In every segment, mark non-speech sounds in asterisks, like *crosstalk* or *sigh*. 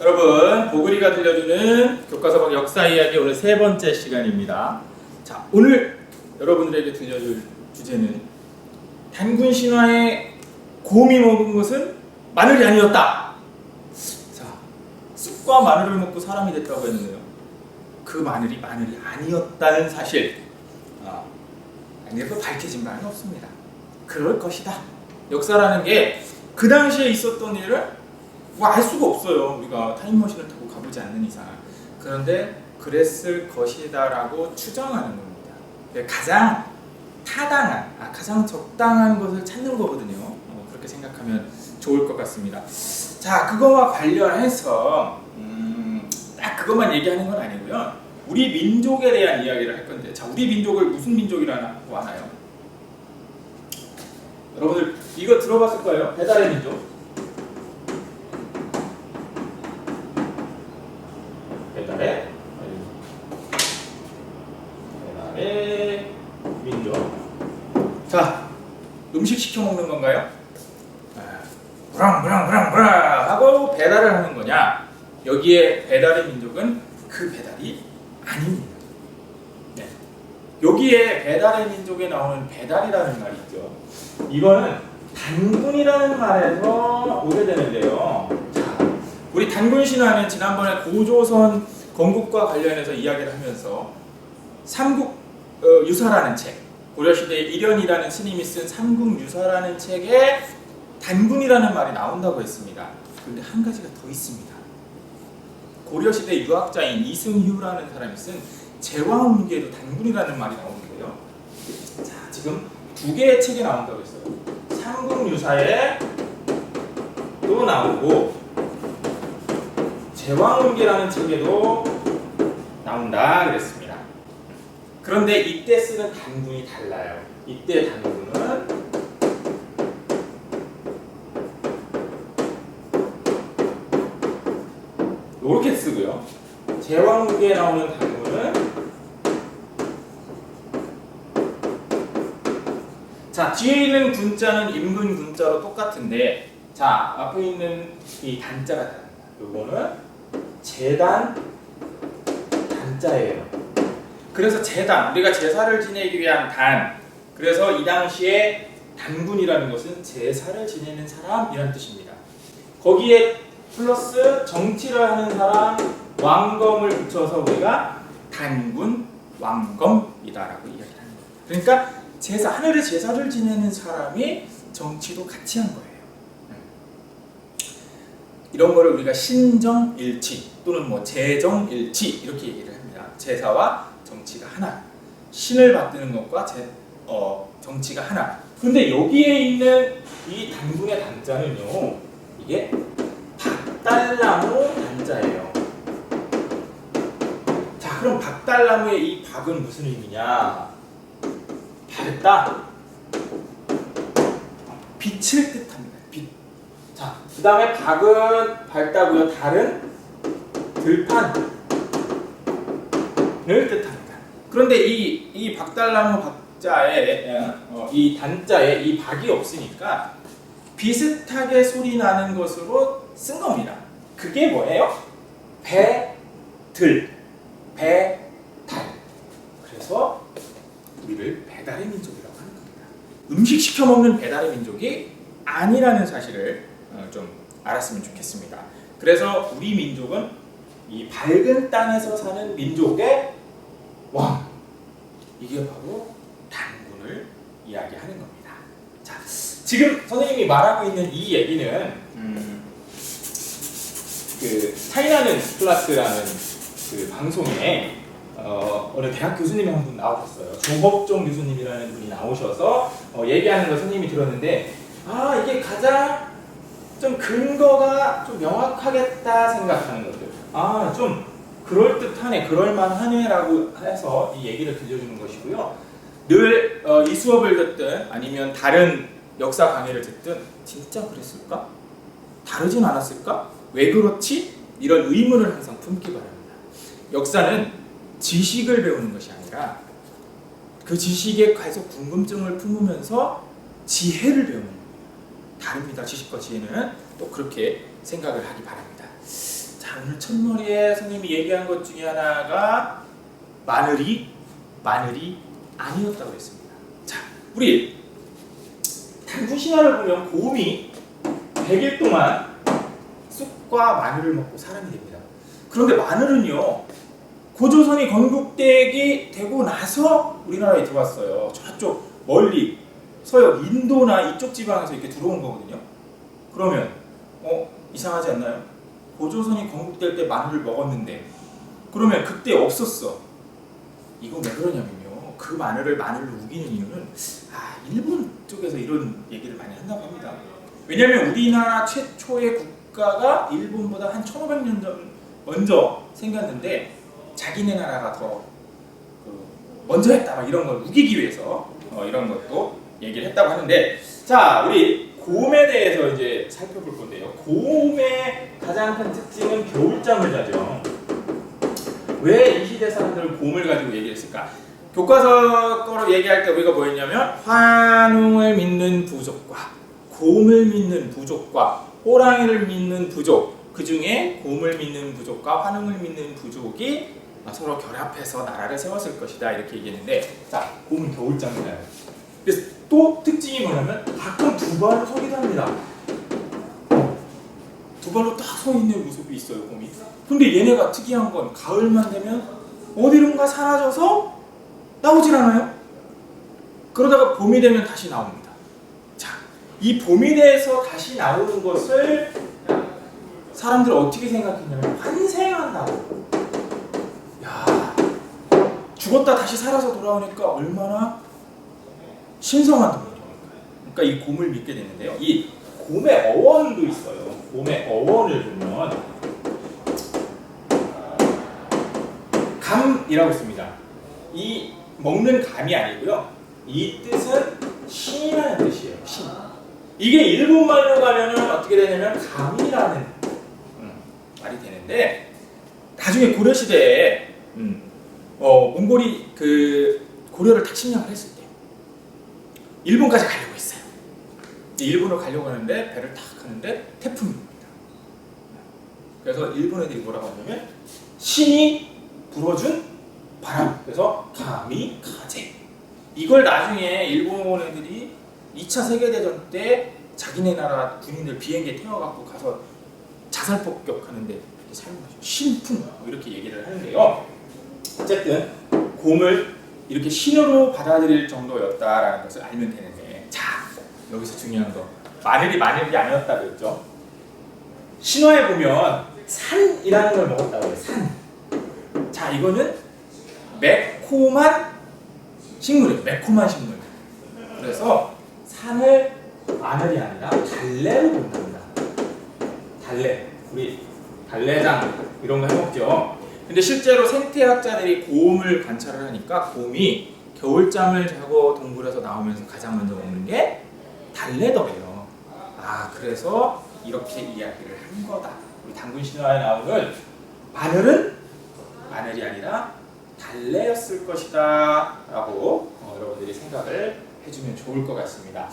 여러분 보글이가 들려주는 교과서적 역사 이야기 오늘 세 번째 시간입니다. 자 오늘 여러분들에게 들려줄 주제는 단군 신화의 곰이 먹은 것은 마늘이 아니었다. 자 쑥과 마늘을 먹고 사람이 됐다고 했는데요. 그 마늘이 마늘이 아니었다는 사실 아, 아니라고 밝혀진 바는 없습니다. 그럴 것이다. 역사라는 게 그 당시에 있었던 일을 뭐알 수가 없어요. 우리가 타임머신을 타고 가보지 않는 이상. 그런데 그랬을 것이다라고 추정하는 겁니다. 그러니까 가장 타당한, 아, 가장 적당한 것을 찾는 거거든요. 어, 그렇게 생각하면 좋을 것 같습니다. 자, 그거와 관련해서 음, 딱 그것만 얘기하는 건 아니고요. 우리 민족에 대한 이야기를 할 건데, 자, 우리 민족을 무슨 민족이라고 하나요? 여러분들 이거 들어봤을 거예요. 배달의 민족. 배달의 배달의 민족. 자, 음식 시켜 먹는 건가요? 아, 브랑 브랑 하고 배달을 하는 거냐? 여기에 배달의 민족은 그 배달이 아닙니다. 네. 여기에 배달의 민족에 나오는 배달이라는 말이 있죠. 이거는 단군이라는 말에서 오래되는데요. 자, 우리 단군 신화는 지난번에 고조선 건국과 관련해서 이야기를 하면서 삼국 어, 유사라는 책, 고려시대 일연이라는 스님이 쓴 삼국 유사라는 책에 단군이라는 말이 나온다고 했습니다. 그런데 한 가지가 더 있습니다. 고려시대 유학자인 이승휴라는 사람이 쓴 제왕운계에도 단군이라는 말이 나오는데요. 자, 지금 두 개의 책이 나온다고 했어요. 삼국유사에 또 나오고 제왕운계라는 책에도 나온다 그랬습니다. 그런데 이때 쓰는 단군이 달라요. 이때 단군은 이렇게 쓰고요. 제왕운계에 나오는 단군은 자 뒤에 있는 군자는 인문 군자로 똑같은데 자 앞에 있는 이 단자가 다릅니다. 요거는 재단 단자예요. 그래서 재단 우리가 제사를 지내기 위한 단 그래서 이 당시에 단군이라는 것은 제사를 지내는 사람이란 뜻입니다. 거기에 플러스 정치를 하는 사람 왕검을 붙여서 우리가 단군 왕검이다라고 이야기를 하는 겁니다. 그러니까 제사 하늘의 제사를 지내는 사람이 정치도 같이 한 거예요. 음. 이런 거를 우리가 신정일치 또는 뭐 재정일치 이렇게 얘기를 합니다. 제사와 정치가 하나, 신을 받드는 것과 제, 어, 정치가 하나. 근데 여기에 있는 이 단군의 단자는요, 이게 박달나무 단자예요. 자, 그럼 박달나무의 이 박은 무슨 의미냐? 밝다. 빛을 뜻합니다. 빛. 자, 그 다음에 박은 밝다고요. 달은 들판을 뜻합니다. 그런데 이, 이 박달나무 박자에, 어, 이 단자에 이 박이 없으니까 비슷하게 소리 나는 것으로 쓴 겁니다. 그게 뭐예요? 배, 들, 배, 달. 그래서 우리를 배달의 민족이라고 하는 겁니다. 음식 시켜 먹는 배달의 민족이 아니라는 사실을 어, 좀 알았으면 좋겠습니다. 그래서 우리 민족은 이 밝은 땅에서 사는 민족의 왕. 이게 바로 단군을 이야기하는 겁니다. 자, 지금 선생님이 말하고 있는 이 얘기는 음, 그 차이나는 클라스라는 그 방송에 어, 어느 대학 교수님이 한 분 나오셨어요. 조법종 교수님이라는 분이 나오셔서 어, 얘기하는 걸 선생님이 들었는데 아 이게 가장 좀 근거가 좀 명확하겠다 생각하는 것들. 아좀 그럴 듯하네, 그럴만하네라고 해서 이 얘기를 들려주는 것이고요. 늘 어, 이 수업을 듣든 아니면 다른 역사 강의를 듣든 진짜 그랬을까? 다르진 않았을까? 왜 그렇지? 이런 의문을 항상 품기 바랍니다. 역사는 지식을 배우는 것이 아니라 그 지식에 계속 궁금증을 품으면서 지혜를 배우는 겁니다. 다릅니다. 지식과 지혜는 또 그렇게 생각을 하기 바랍니다. 오늘 첫머리에 선생님이 얘기한 것 중에 하나가 마늘이 마늘이 아니었다고 했습니다. 자 우리 당군 신화를 보면 곰이 100일 동안 쑥과 마늘을 먹고 사람이 됩니다. 그런데 마늘은요 고조선이 건국되기 되고 나서 우리나라에 들어왔어요. 저쪽 멀리 서역 인도나 이쪽 지방에서 이렇게 들어온 거거든요. 그러면 어 이상하지 않나요? 고조선이 건국될 때 마늘을 먹었는데 그러면 그때 없었어. 이건 왜 그러냐면요. 그 마늘을 마늘로 우기는 이유는 아 일본 쪽에서 이런 얘기를 많이 한다고 합니다. 왜냐하면 우리나라 최초의 국가가 일본보다 한 1500년 전 먼저 생겼는데 자기네 나라가 더 그, 먼저 했다 막 이런 걸 우기기 위해서 어, 이런 것도 얘기를 했다고 하는데 자 우리 곰에 대해서 이제 살펴볼 건데요. 곰의 가장 큰 특징은 겨울잠을 자죠. 왜 이 시대 사람들은 곰을 가지고 얘기했을까? 교과서 거로 얘기할 때 우리가 뭐였냐면 환웅을 믿는 부족과 곰을 믿는 부족과 호랑이를 믿는 부족 그 중에 곰을 믿는 부족과 환웅을 믿는 부족이 서로 결합해서 나라를 세웠을 것이다 이렇게 얘기했는데 자 곰은 겨울잠을 자요. 그래서 또 특징이 뭐냐면 가끔 두 발로 서기도 합니다. 두 발로 딱 서 있는 모습이 있어요 곰이. 근데 얘네가 특이한 건 가을만 되면 어디론가 사라져서 나오질 않아요. 그러다가 봄이 되면 다시 나옵니다. 자, 이 봄이 돼서 다시 나오는 것을 사람들 어떻게 생각했냐면 환생한다고. 야, 죽었다 다시 살아서 돌아오니까 얼마나 신성한 동물입니까? 그러니까 이 곰을 믿게 되는데요. 이 곰의 어원도 곰의 어원을 보면 감이라고 있습니다. 이 먹는 감이 아니고요. 이 뜻은 신이라는 뜻이에요. 신. 이게 일본말로 가면은 어떻게 되냐면 감이라는 음, 말이 되는데 나중에 고려 시대에 음, 어, 몽골이 그 고려를 다 침략을 했을 때 일본까지 가려고 했어요. 일본으로 가려고 하는데 배를 탁 하는데 태풍이 옵니다. 그래서 일본 애들이 뭐라고 하냐면 신이 불어준 바람. 그래서 가미 가제. 이걸 나중에 일본 애들이 2차 세계대전 때 자기네 나라 군인들 비행기에 태워갖고 가서 자살 폭격하는데 사용하죠. 신풍 뭐 이렇게 얘기를 하는데요. 어쨌든 곰을 이렇게 신으로 받아들일 정도였다라는 것을 알면 되는데 자 여기서 중요한 거 마늘이 마늘이 아니었다고 했죠. 신화에 보면 산이라는 걸 먹었다고 해요. 산. 자 이거는 매콤한 식물이에요. 매콤한 식물. 그래서 산을 마늘이 아니라 달래로 본답니다. 달래. 우리 달래장 이런 거 해먹죠. 근데 실제로 생태학자들이 곰을 관찰을 하니까 곰이 겨울잠을 자고 동굴에서 나오면서 가장 먼저 먹는 게 달래더래요. 아 그래서 이렇게 이야기를 한 거다. 우리 당군 신화에 나오는 마늘은 마늘이 아니라 달래였을 것이다 라고 어, 여러분들이 생각을 해주면 좋을 것 같습니다.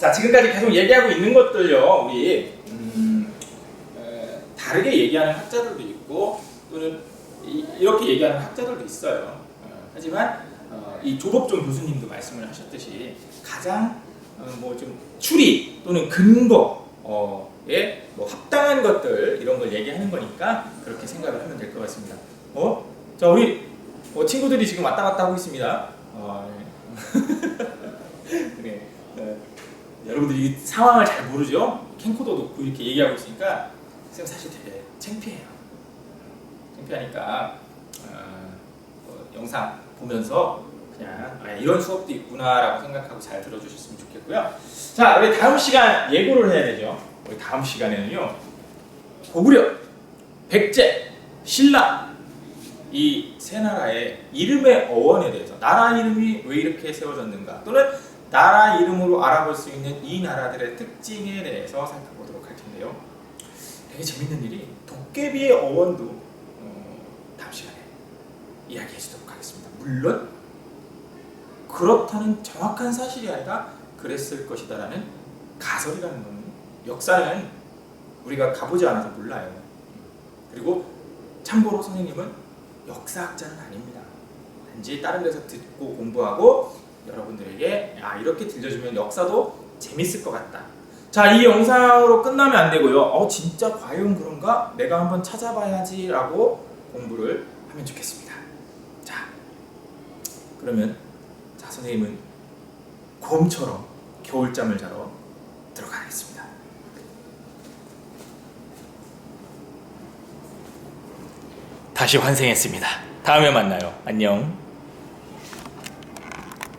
자 지금까지 계속 얘기하고 있는 것들요 우리 음, 에, 다르게 얘기하는 학자들도 있고 또는 이, 렇게 얘기하는 학자들도 있어요. 어, 하지만 어, 이 조복종 교수님도 말씀을 하셨듯이 가장 어, 뭐 좀 추리 또는 근거에 뭐 합당한 것들 이런 걸 얘기하는 거니까 그렇게 생각을 하면 될 것 같습니다. 어? 자 우리 어, 친구들이 지금 왔다 갔다 하고 있습니다. 어, 네. *laughs* 그래. 어, 여러분들이 이 상황을 잘 모르죠? 캠코더 놓고 이렇게 얘기하고 있으니까 선생님 사실 되게 창피해요. 창피하니까 어, 어, 영상 보면서 그냥 아, 이런 수업도 있구나라고 생각하고 잘 들어주셨으면 좋겠고요. 자, 우리 다음 시간 예고를 해야 되죠. 우리 다음 시간에는요. 고구려, 백제, 신라 이 세 나라의 이름의 어원에 대해서 나라 이름이 왜 이렇게 세워졌는가 또는 나라 이름으로 알아볼 수 있는 이 나라들의 특징에 대해서 살펴보도록 할 텐데요. 되게 재밌는 일이 도깨비의 어원도 어, 다음 시간에 이야기해 주도록 하겠습니다. 물론 그렇다는 정확한 사실이 아니라 그랬을 것이다라는 가설이라는 건 역사는 우리가 가보지 않아서 몰라요. 그리고 참고로 선생님은 역사학자는 아닙니다. 단지 다른 데서 듣고 공부하고 여러분들에게 아 이렇게 들려주면 역사도 재밌을 것 같다. 자, 이 영상으로 끝나면 안 되고요. 어 진짜 과연 그런가? 내가 한번 찾아봐야지라고 공부를 하면 좋겠습니다. 자, 그러면 자 선생님은 곰처럼 겨울잠을 자러 들어가겠습니다. 다시 환생했습니다. 다음에 만나요. 안녕.